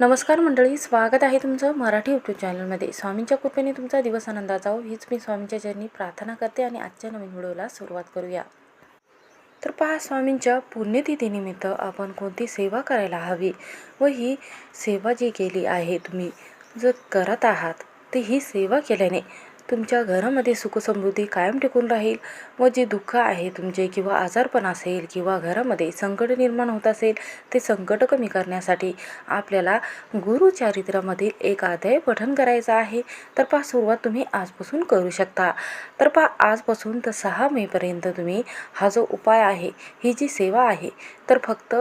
नमस्कार मंडळी स्वागत आहे तुमचं मराठी यूट्यूब चॅनलमध्ये स्वामींच्या कृपेने तुमचा दिवस आनंदा जाओ हीच मी स्वामींच्या चरणी प्रार्थना करते आणि आजच्या नवीन व्हिडिओला सुरुवात करूया. तर पहा स्वामींच्या पुण्यतिथीनिमित्त आपण कोणती सेवा करायला हवी व ही सेवा जी केली आहे तुम्ही जर करत आहात तर ही सेवा केल्याने तुमच्या घरामध्ये सुखसमृद्धी कायम टिकून राहील व जे दुःख आहे तुमचे किंवा आजारपण असेल किंवा घरामध्ये संकट निर्माण होत असेल ते संकट कमी करण्यासाठी आपल्याला गुरुचारित्रामधील एक अध्याय पठन करायचं आहे. तर पहा सुरुवात तुम्ही आजपासून करू शकता. तर पहा आजपासून तर सहा मेपर्यंत तुम्ही हा जो उपाय आहे ही जी सेवा आहे तर फक्त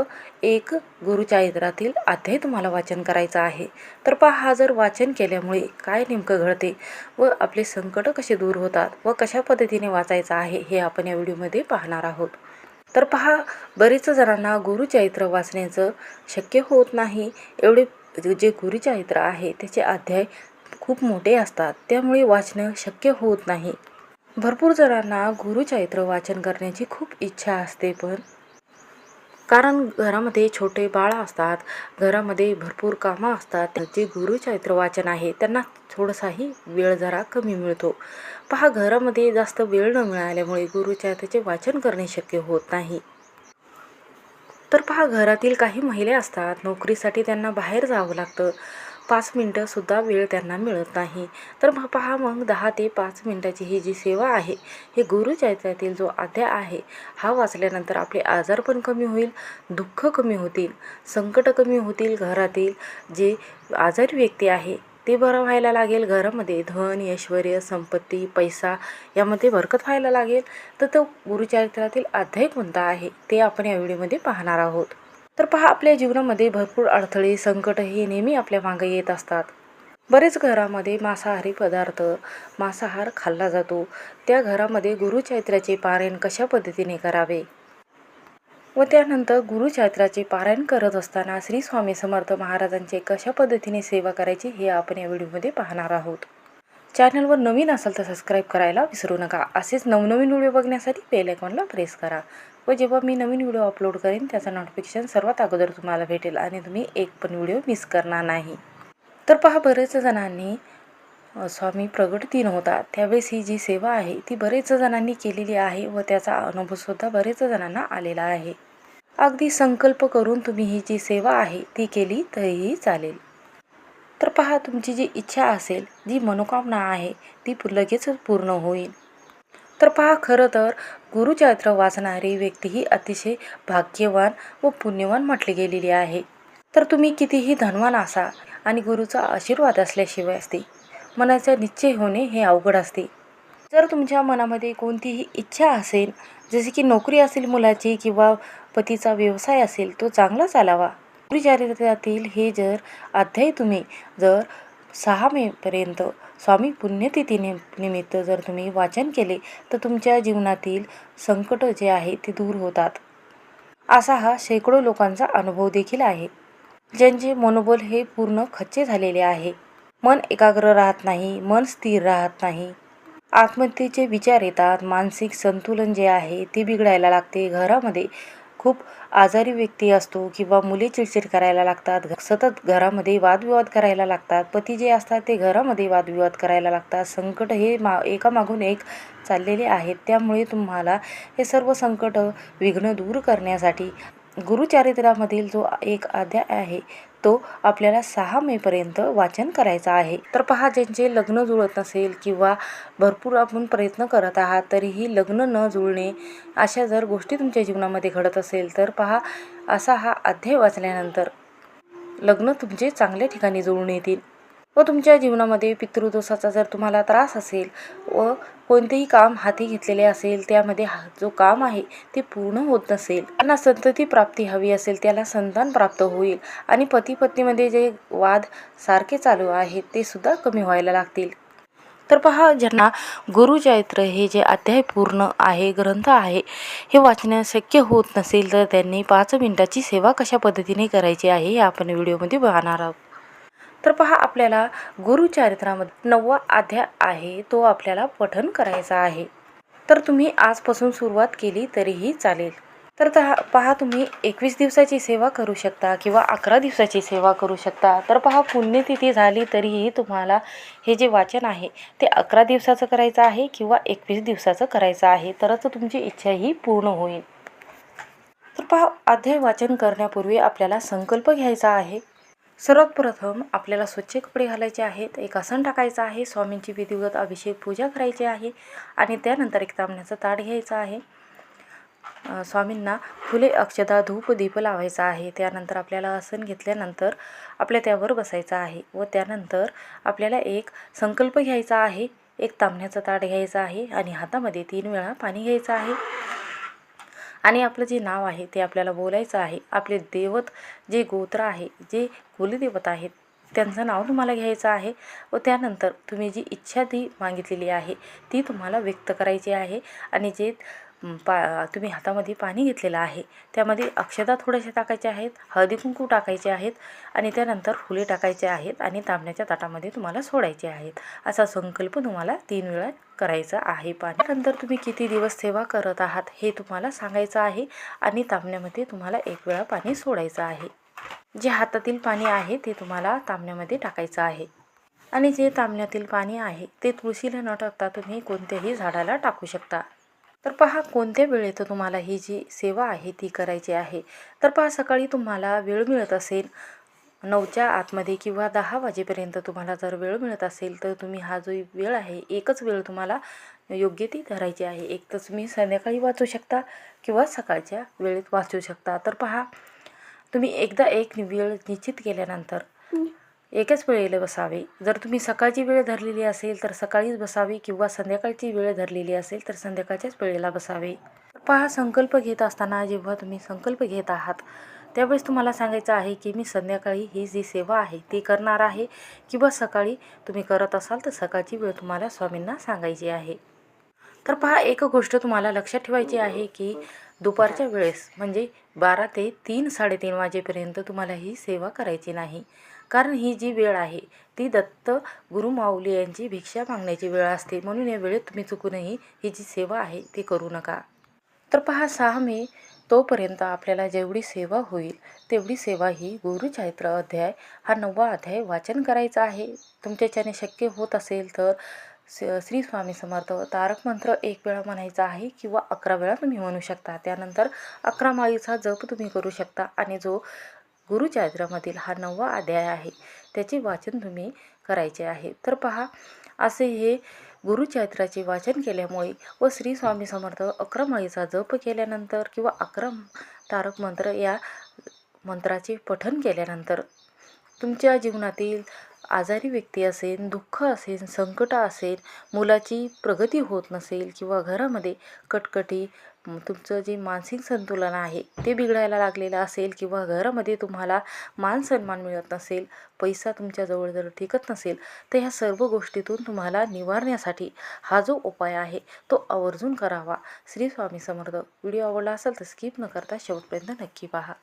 एक गुरुचरित्रातील अध्याय तुम्हाला वाचन करायचं आहे. तर पहा हा जर वाचन केल्यामुळे काय नेमकं घडते व आपले संकट कसे दूर होतात व कशा पद्धतीने वाचायचं आहे हे आपण या व्हिडिओमध्ये पाहणार आहोत. तर पहा बरेच जणांना गुरुचरित्र वाचण्याचं शक्य होत नाही. एवढे जे गुरुचरित्र आहे त्याचे अध्याय खूप मोठे असतात. त्यामुळे वाचणं शक्य होत नाही. भरपूर जणांना गुरुचरित्र वाचन करण्याची खूप इच्छा असते पण कारण घरामध्ये छोटे बाळ असतात घरामध्ये भरपूर कामं असतात. जे गुरुचरित्र वाचन आहे त्यांना थोडासाही वेळ जरा कमी मिळतो. पहा घरामध्ये जास्त वेळ न मिळाल्यामुळे गुरुचरित्राचे वाचन करणे शक्य होत नाही. तर पहा घरातील काही महिला असतात नोकरीसाठी त्यांना बाहेर जावं लागतं. पाच मिनटंसुद्धा वेळ त्यांना मिळत नाही. तर मग पहा मग दहा ते पाच मिनटाची ही जी सेवा आहे हे गुरुचरित्रातील जो अध्याय आहे हा वाचल्यानंतर आपले आजार पण कमी होईल दुःख कमी होतील संकट कमी होतील घरातील जे आजारी व्यक्ती आहे ते बरं व्हायला लागेल. घरामध्ये धन ऐश्वर संपत्ती पैसा यामध्ये बरकत व्हायला लागेल. तर तो गुरुचरित्रातील अध्याय कोणता आहे ते आपण या व्हिडिओमध्ये पाहणार आहोत. तर पहा आपल्या जीवनामध्ये भरपूर अडथळे संकट हे नेहमी आपल्या मागे येत असतात. बरेच घरामध्ये मांसाहारी पदार्थ मांसाहार खाल्ला जातो. त्या घरामध्ये गुरुचैत्राचे पारायण कशा पद्धतीने करावे? व त्यानंतर गुरुचैत्राचे पारायण करत असताना श्री स्वामी समर्थ महाराजांचे कशा पद्धतीने सेवा करायची हे आपण या व्हिडिओमध्ये पाहणार आहोत. चॅनलवर नवीन असेल तर सबस्क्राईब करायला विसरू नका. असेच नवनवीन व्हिडिओ बघण्यासाठी बेल आयकॉनला प्रेस करा. व जेव्हा मी नवीन व्हिडिओ अपलोड करेन त्याचं नोटिफिकेशन सर्वात अगोदर तुम्हाला भेटेल आणि तुम्ही एक पण व्हिडिओ मिस करणार नाही. तर पहा बरेच जणांनी स्वामी प्रगट दिन होता. त्यावेळेस ही जी सेवा आहे ती बरेच जणांनी केलेली आहे व त्याचा अनुभवसुद्धा बरेच जणांना आलेला आहे. अगदी संकल्प करून तुम्ही ही जी सेवा आहे ती केली तरीही चालेल. तर पहा तुमची जी इच्छा असेल जी मनोकामना आहे ती पु- लगेच पूर्ण होईल. तर पहा खरं तर गुरुचरित्र वाचणारी व्यक्ती ही अतिशय भाग्यवान व पुण्यवान म्हटली गेलेली आहे. तर तुम्ही कितीही धनवान असा आणि गुरुचा आशीर्वाद असल्याशिवाय असते. मनाचा निश्चय होणे हे अवघड असते. जर तुमच्या मनामध्ये कोणतीही इच्छा असेल जसे की नोकरी असेल मुलाची किंवा पतीचा व्यवसाय असेल तो चांगला चालावा. गुरुचरित्रातील हे जर अध्याय तुम्ही जर सहा मेपर्यंत स्वामी पुण्यतिथी निमित्त जर तुम्ही वाचन केले तर तुमच्या जीवनातील संकट जे आहे ते दूर होतात. असा हा शेकडो लोकांचा अनुभव देखील आहे. ज्यांचे मनोबल हे पूर्ण खच्चे झालेले आहे. मन एकाग्र राहत नाही मन स्थिर राहत नाही. आत्महत्येचे विचार येतात मानसिक संतुलन जे आहे ते बिघडायला लागते. घरामध्ये खूप आजारी व्यक्ती असतो किंवा मुले चिडचिड करायला लागतात सतत घरामध्ये वादविवाद करायला लागतात पती जे असतात ते घरामध्ये वादविवाद करायला लागतात. संकट हे मा एकामागून एक चाललेले आहेत. त्यामुळे तुम्हाला हे सर्व संकट विघ्न दूर करण्यासाठी गुरुचारित्रामधील जो एक अध्याय आहे तो आपल्याला सहा मेपर्यंत वाचन करायचा आहे. तर पहा ज्यांचे लग्न जुळत नसेल किंवा भरपूर आपण प्रयत्न करत आहात तरीही लग्न न जुळणे अशा जर गोष्टी तुमच्या जीवनामध्ये घडत असेल तर पहा असा हा अध्याय वाचल्यानंतर लग्न तुमचे चांगल्या ठिकाणी जुळून येतील. व तुमच्या जीवनामध्ये पितृदोषाचा जर तुम्हाला त्रास असेल व कोणतेही काम हाती घेतलेले असेल त्यामध्ये हा जो काम आहे ते पूर्ण होत नसेल त्यांना संतती प्राप्ती हवी असेल त्याला संतान प्राप्त होईल आणि पती पत्नीमध्ये जे वाद सारखे चालू आहेत ते सुद्धा कमी व्हायला लागतील. तर पहा ज्यांना गुरुचरित्र हे जे अध्याय पूर्ण आहे ग्रंथ आहे हे वाचण्यास शक्य होत नसेल तर त्यांनी पाच मिनिटाची सेवा कशा पद्धतीने करायची आहे हे आपण व्हिडिओमध्ये पाहणार आहोत. तर पहा आपल्याला गुरुचरित्रामध्ये नववा अध्याय आहे तो आपल्याला पठन करायचा आहे. तर तुम्ही आजपासून सुरुवात केली तरीही चालेल. तर पहा तुम्ही एकवीस दिवसाची सेवा करू शकता किंवा अकरा दिवसाची सेवा करू शकता. तर पहा पुण्यतिथी झाली तरीही तुम्हाला हे जे वाचन आहे ते अकरा दिवसाचं करायचं आहे किंवा एकवीस दिवसाचं करायचं आहे तरच तुमची इच्छा ही पूर्ण होईल. तर पहा अध्याय वाचन करण्यापूर्वी आपल्याला संकल्प घ्यायचा आहे. सर्वात प्रथम आपल्याला स्वच्छ कपडे घालायचे आहेत एक आसन टाकायचं आहे स्वामींची विधिवत अभिषेक पूजा करायची आहे आणि त्यानंतर एक तांबण्याचा ताट घ्यायचं आहे. स्वामींना फुले अक्षदा धूप दीप लावायचा आहे. त्यानंतर आपल्याला आसन घेतल्यानंतर आपल्या त्यावर बसायचं आहे व त्यानंतर आपल्याला एक संकल्प घ्यायचा आहे. एक तांबण्याचं ताट घ्यायचं आहे आणि हातामध्ये तीन वेळा पाणी घ्यायचं आहे. आणि आपलं जे नाव आहे ते आपल्याला बोलायचं आहे. आपले देवत जे गोत्र आहे जे कुलदेवता आहेत त्यांचं नाव तुम्हाला घ्यायचं आहे व त्यानंतर तुम्ही जी इच्छा ती मागितलेली आहे ती तुम्हाला व्यक्त करायची आहे आणि जे पा तुम्ही हातामध्ये पाणी घेतलेलं आहे त्यामध्ये अक्षता थोड्याशा टाकायच्या आहेत हळदी कुंकू टाकायचे आहेत आणि त्यानंतर फुले टाकायचे आहेत आणि तांबण्याच्या ताटामध्ये तुम्हाला सोडायचे आहेत. असा संकल्प तुम्हाला तीन वेळा करायचा आहे. पाणी नंतर तुम्ही किती दिवस सेवा करत आहात हे तुम्हाला सांगायचं आहे आणि तांबण्यामध्ये तुम्हाला एक वेळा पाणी सोडायचं आहे. जे हातातील पाणी आहे ते तुम्हाला तांबण्यामध्ये टाकायचं आहे. आणि जे तांबण्यातील पाणी आहे ते तुळशीला न टाकता तुम्ही कोणत्याही झाडाला टाकू शकता. तर पहा कोणत्या वेळेत तुम्हाला ही जी सेवा आहे ती करायची आहे? तर पहा सकाळी तुम्हाला वेळ मिळत असेल नऊच्या आतमध्ये किंवा दहा वाजेपर्यंत तुम्हाला जर वेळ मिळत असेल तर तुम्ही हा जो वेळ आहे एकच वेळ तुम्हाला योग्य ती धरायची आहे. एक तर तुम्ही संध्याकाळी वाचू शकता किंवा सकाळच्या वेळेत वाचू शकता. तर पहा तुम्ही एकदा एक वेळ निश्चित केल्यानंतर एकच वेळेला बसावे. जर तुम्ही सकाळची वेळ धरलेली असेल तर सकाळीच बसावी किंवा संध्याकाळची वेळ धरलेली असेल तर संध्याकाळच्याच वेळेला बसावे. पहा संकल्प घेत असताना जेव्हा तुम्ही संकल्प घेत आहात त्यावेळेस तुम्हाला सांगायचं आहे की मी संध्याकाळी ही जी सेवा आहे ती करणार आहे किंवा सकाळी तुम्ही करत असाल तर सकाळची वेळ तुम्हाला स्वामींना सांगायची आहे. तर पहा एक गोष्ट तुम्हाला लक्षात ठेवायची आहे की दुपारच्या वेळेस म्हणजे बारा ते तीन साडेतीन वाजेपर्यंत तुम्हाला ही सेवा करायची नाही. कारण ही जी वेळ आहे ती दत्त गुरु माऊली यांची भिक्षा मागण्याची वेळ असते. म्हणून या वेळेत तुम्ही चुकूनही ही जी सेवा आहे ती करू नका. तर पहा सहा मे तोपर्यंत आपल्याला जेवढी सेवा होईल तेवढी सेवा ही गुरुचैत्र अध्याय हा नववा अध्याय वाचन करायचा आहे. तुमच्याच्याने शक्य होत असेल तर श्री स्वामी समर्थ तारक मंत्र एक वेळा म्हणायचा आहे किंवा अकरा वेळा तुम्ही म्हणू शकता. त्यानंतर अकरा माळीचा जप तुम्ही करू शकता आणि जो गुरुचरित्रामधील हा नववा अध्याय आहे त्याचे वाचन तुम्ही करायचे आहे. तर पहा असे हे गुरुचरित्राचे वाचन केल्यामुळे व श्री स्वामी समर्थ अकरा माळीचा जप केल्यानंतर किंवा अकरा तारक मंत्र या मंत्राचे पठन केल्यानंतर तुमच्या जीवनातील आजारी व्यक्ती असेल दुःख असेल संकट असेल मुलाची प्रगती होत नसेल किंवा घरामध्ये कटकटी तुमचं जे मानसिक संतुलन आहे ते बिघडायला लागलेलं असेल किंवा घरामध्ये तुम्हाला मान सन्मान मिळत नसेल पैसा तुमच्याजवळ जर टिकत नसेल तर ह्या सर्व गोष्टीतून तुम्हाला निवारण्यासाठी हा जो उपाय आहे तो आवर्जून करावा. श्री स्वामी समर्थ. व्हिडिओ आवडला असेल तर स्किप न करता शेवटपर्यंत नक्की पहा.